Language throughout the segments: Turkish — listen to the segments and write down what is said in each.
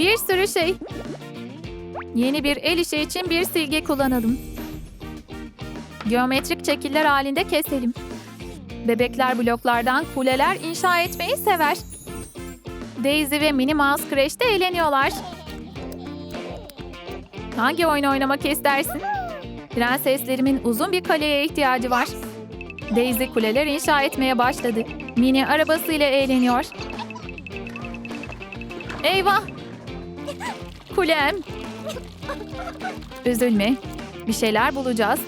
Bir sürü şey. Yeni bir el işi için bir silgi kullanalım. Geometrik şekiller halinde keselim. Bebekler bloklardan kuleler inşa etmeyi sever. Daisy ve Minnie Mouse kreşte eğleniyorlar. Hangi oyun oynamak istersin? Prenseslerimin uzun bir kaleye ihtiyacı var. Daisy kuleler inşa etmeye başladı. Minnie arabasıyla eğleniyor. Eyvah! Kulem! Üzülme. Bir şeyler bulacağız.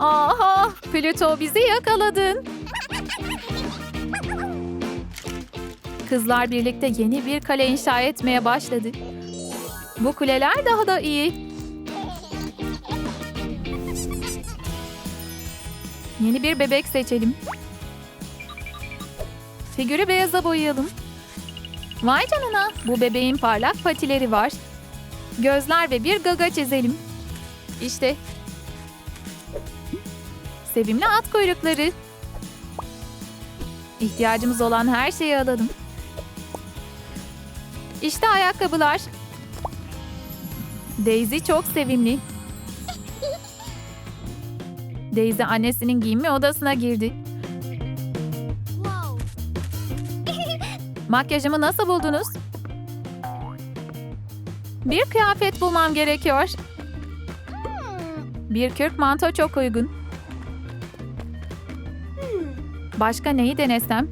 Aha! Pluto bizi yakaladın. Kızlar birlikte yeni bir kale inşa etmeye başladı. Bu kuleler daha da iyi. Yeni bir bebek seçelim. Figürü beyaza boyayalım. Vay canına, bu bebeğin parlak patileri var. Gözler ve bir gaga çizelim. İşte. Sevimli at kuyrukları. İhtiyacımız olan her şeyi alalım. İşte ayakkabılar. Daisy çok sevimli. Daisy annesinin giyinme odasına girdi. Makyajımı nasıl buldunuz? Bir kıyafet bulmam gerekiyor. Bir kürk manto çok uygun. Başka neyi denesem?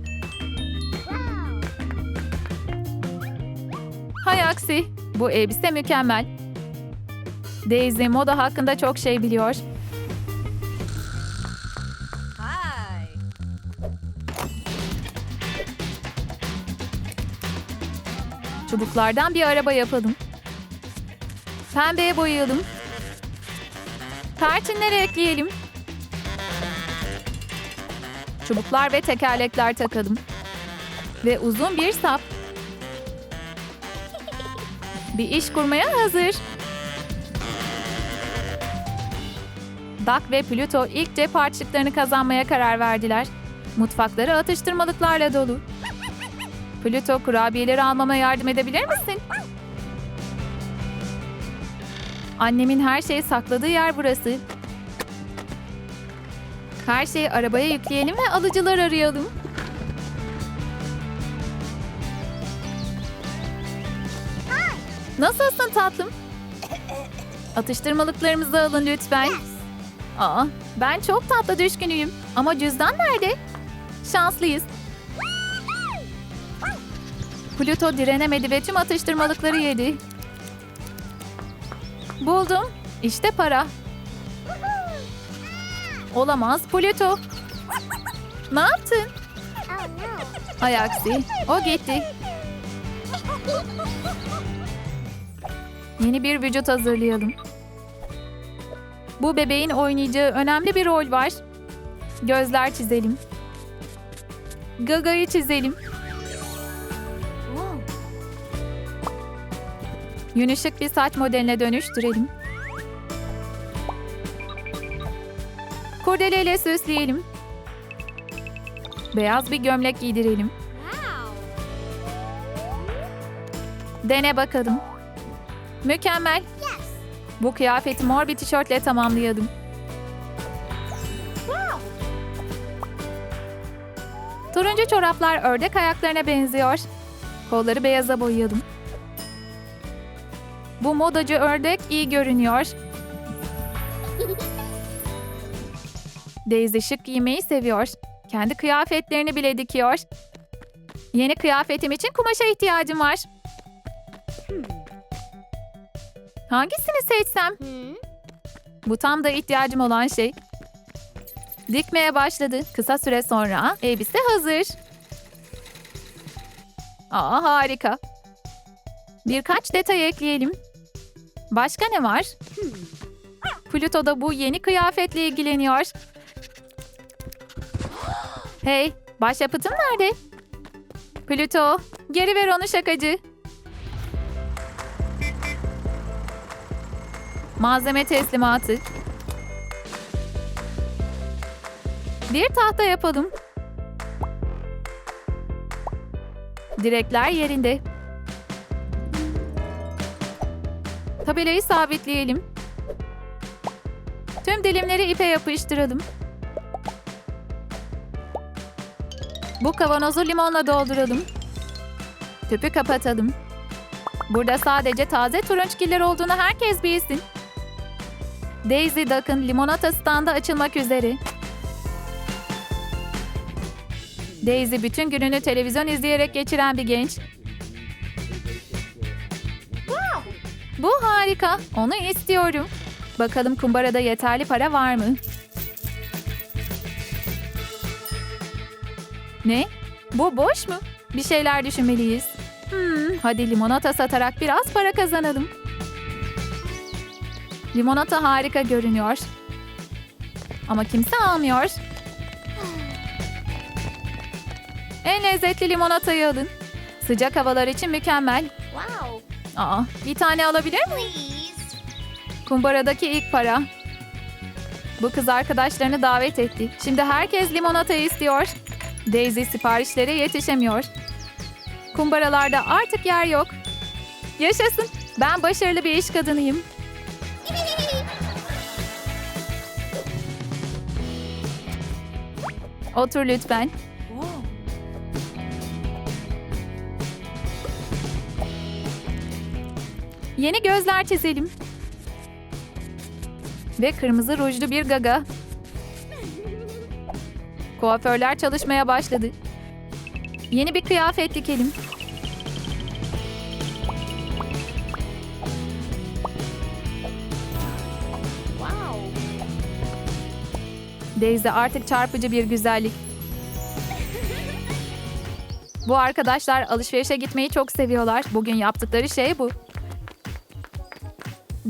Hay aksi, bu elbise mükemmel. Daisy moda hakkında çok şey biliyor. Çubuklardan bir araba yapalım. Pembeye boyayalım. Perçinleri ekleyelim. Çubuklar ve tekerlekler takalım. Ve uzun bir sap. Bir iş kurmaya hazır. Duck ve Pluto ilk cep harçlıklarını kazanmaya karar verdiler. Mutfakları atıştırmalıklarla dolu. Pluto kurabiyeleri almama yardım edebilir misin? Annemin her şeyi sakladığı yer burası. Her şeyi arabaya yükleyelim ve alıcılar arayalım. Nasılsın tatlım? Atıştırmalıklarımızı alın lütfen. Aa, ben çok tatlı düşkünüyüm. Ama cüzdan nerede? Şanslıyız. Pluto direnemedi ve tüm atıştırmalıkları yedi. Buldum. İşte para. Olamaz Pluto. Ne yaptın? Hay aksi. O gitti. Yeni bir vücut hazırlayalım. Bu bebeğin oynayacağı önemli bir rol var. Gözler çizelim. Gaga'yı çizelim. Yün ışık bir saç modeline dönüştürelim. Kurdeleyle süsleyelim. Beyaz bir gömlek giydirelim. Dene bakalım. Mükemmel. Bu kıyafeti mor bir tişörtle tamamlayalım. Turuncu çoraplar ördek ayaklarına benziyor. Kolları beyaza boyayalım. Bu modacı ördek iyi görünüyor. Daisy şık giymeyi seviyor. Kendi kıyafetlerini bile dikiyor. Yeni kıyafetim için kumaşa ihtiyacım var. Hangisini seçsem? Bu tam da ihtiyacım olan şey. Dikmeye başladı. Kısa süre sonra elbise hazır. Aa harika. Birkaç detay ekleyelim. Başka ne var? Pluto da bu yeni kıyafetle ilgileniyor. Hey, başyapıtım nerede? Pluto, geri ver onu şakacı. Malzeme teslimatı. Bir tahta yapalım. Direkler yerinde. Tabelayı sabitleyelim. Tüm dilimleri ipe yapıştıralım. Bu kavanozu limonla dolduralım. Tüpü kapatalım. Burada sadece taze turunçgiller olduğunu herkes bilsin. Daisy Duck'ın limonata standı açılmak üzere. Daisy bütün gününü televizyon izleyerek geçiren bir genç. Bu harika. Onu istiyorum. Bakalım kumbarada yeterli para var mı? Ne? Bu boş mu? Bir şeyler düşünmeliyiz. Hmm, hadi limonata satarak biraz para kazanalım. Limonata harika görünüyor. Ama kimse almıyor. En lezzetli limonatayı alın. Sıcak havalar için mükemmel. Aa, bir tane alabilir miyim? Kumbaradaki ilk para. Bu kız arkadaşlarını davet etti. Şimdi herkes limonata istiyor. Daisy siparişlere yetişemiyor. Kumbaralarda artık yer yok. Yaşasın. Ben başarılı bir iş kadınıyım. Otur lütfen. Yeni gözler çizelim. Ve kırmızı rujlu bir gaga. Kuaförler çalışmaya başladı. Yeni bir kıyafet dikelim. Daisy artık çarpıcı bir güzellik. Bu arkadaşlar alışverişe gitmeyi çok seviyorlar. Bugün yaptıkları şey bu.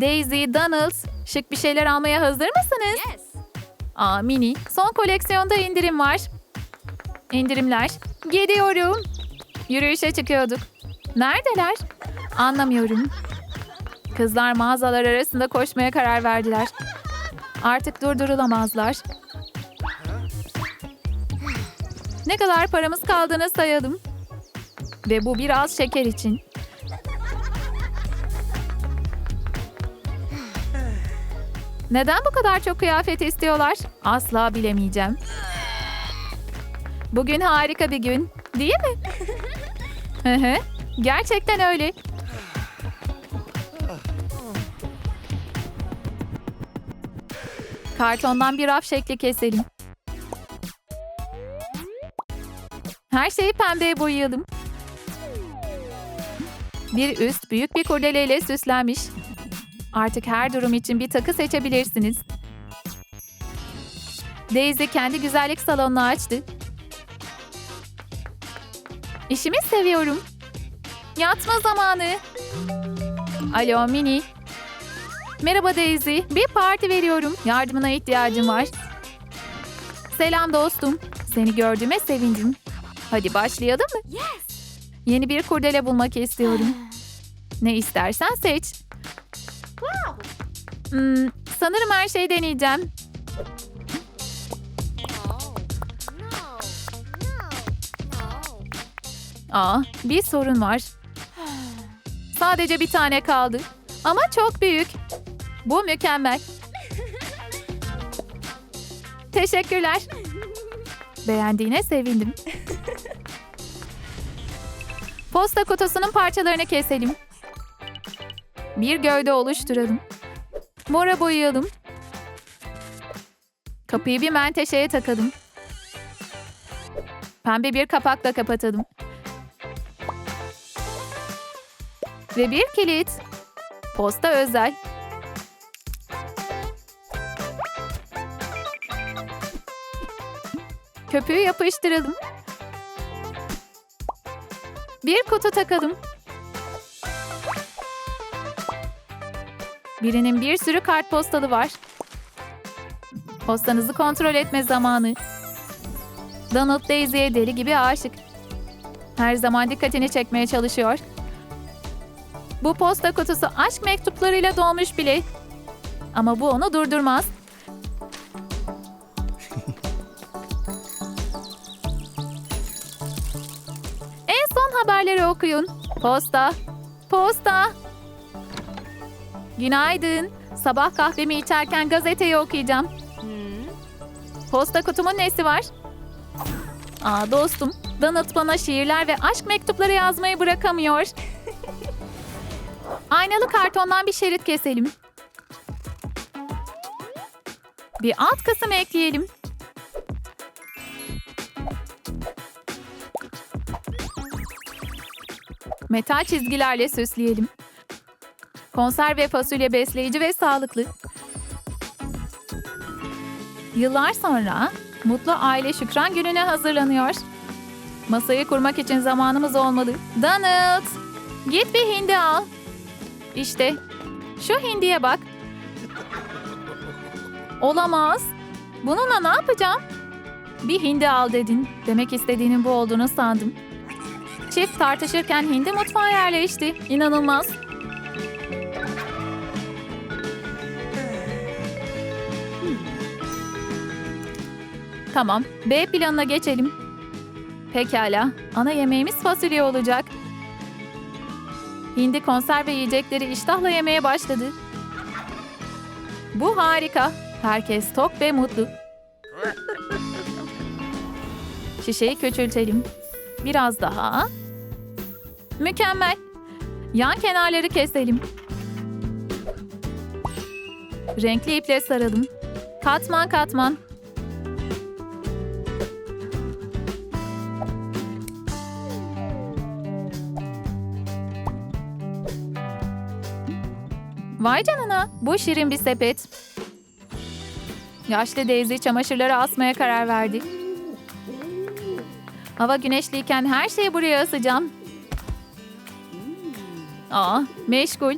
Daisy, Donald, şık bir şeyler almaya hazır mısınız? Yes. Aa mini. Son koleksiyonda indirim var. İndirimler. Gidiyorum. Yürüyüşe çıkıyorduk. Neredeler? Anlamıyorum. Kızlar mağazalar arasında koşmaya karar verdiler. Artık durdurulamazlar. Ne kadar paramız kaldığını sayalım. Ve bu biraz şeker için. Neden bu kadar çok kıyafet istiyorlar? Asla bilemeyeceğim. Bugün harika bir gün, değil mi? Hı hı. Gerçekten öyle. Kartondan bir raf şekli keselim. Her şeyi pembeye boyayalım. Bir üst büyük bir kurdeleyle süslenmiş. Artık her durum için bir takı seçebilirsiniz. Daisy kendi güzellik salonunu açtı. İşimi seviyorum. Yatma zamanı. Alo Mini. Merhaba Daisy. Bir parti veriyorum. Yardımına ihtiyacım var. Selam dostum. Seni gördüğüme sevindim. Hadi başlayalım mı? Yes. Yeni bir kurdele bulmak istiyorum. Ne istersen seç. Hmm, sanırım her şeyi deneyeceğim. Aa, bir sorun var. Sadece bir tane kaldı. Ama çok büyük. Bu mükemmel. Teşekkürler. Beğendiğine sevindim. Posta kutusunun parçalarını keselim. Bir gövde oluşturalım. Mora boyayalım. Kapıyı bir menteşeye takalım. Pembe bir kapakla kapatalım. Ve bir kilit. Posta özel. Köpüğü yapıştıralım. Bir kutu takalım. Birinin bir sürü kartpostalı var. Postanızı kontrol etme zamanı. Donald Daisy'ye deli gibi aşık. Her zaman dikkatini çekmeye çalışıyor. Bu posta kutusu aşk mektuplarıyla dolmuş bile. Ama bu onu durdurmaz. en son haber haberleri okuyun. Posta. Posta. Günaydın. Sabah kahvemi içerken gazeteyi okuyacağım. Posta kutumun nesi var? Aa dostum, Donald bana şiirler ve aşk mektupları yazmayı bırakamıyor. Aynalı kartondan bir şerit keselim. Bir alt kısım ekleyelim. Metal çizgilerle süsleyelim. Konserve fasulye besleyici ve sağlıklı. Yıllar sonra Mutlu Aile Şükran Günü'ne hazırlanıyor. Masayı kurmak için zamanımız olmalı. Donald! Git bir hindi al. İşte şu hindiye bak. Olamaz. Bununla ne yapacağım? Bir hindi al dedin. Demek istediğinin bu olduğunu sandım. Çift tartışırken hindi mutfağa yerleşti. İnanılmaz. Tamam, B planına geçelim. Pekala, ana yemeğimiz fasulye olacak. Hindi konserve yiyecekleri iştahla yemeye başladı. Bu harika. Herkes tok ve mutlu. Şişeyi küçültelim. Biraz daha. Mükemmel. Yan kenarları keselim. Renkli iple saralım. Katman katman. Vay canına, bu şirin bir sepet. Yaşlı Daisy çamaşırları asmaya karar verdi. Hava güneşliyken her şeyi buraya asacağım. Aa, meşgul.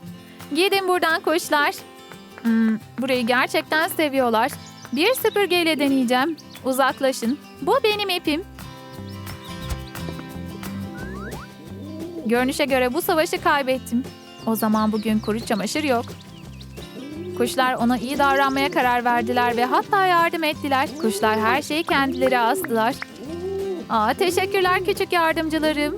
Gidin buradan kuşlar. Hmm, burayı gerçekten seviyorlar. Bir süpürgeyle deneyeceğim. Uzaklaşın. Bu benim ipim. Görünüşe göre bu savaşı kaybettim. O zaman bugün kuru çamaşır yok. Kuşlar ona iyi davranmaya karar verdiler ve hatta yardım ettiler. Kuşlar her şeyi kendileri astılar. Aa, teşekkürler küçük yardımcılarım.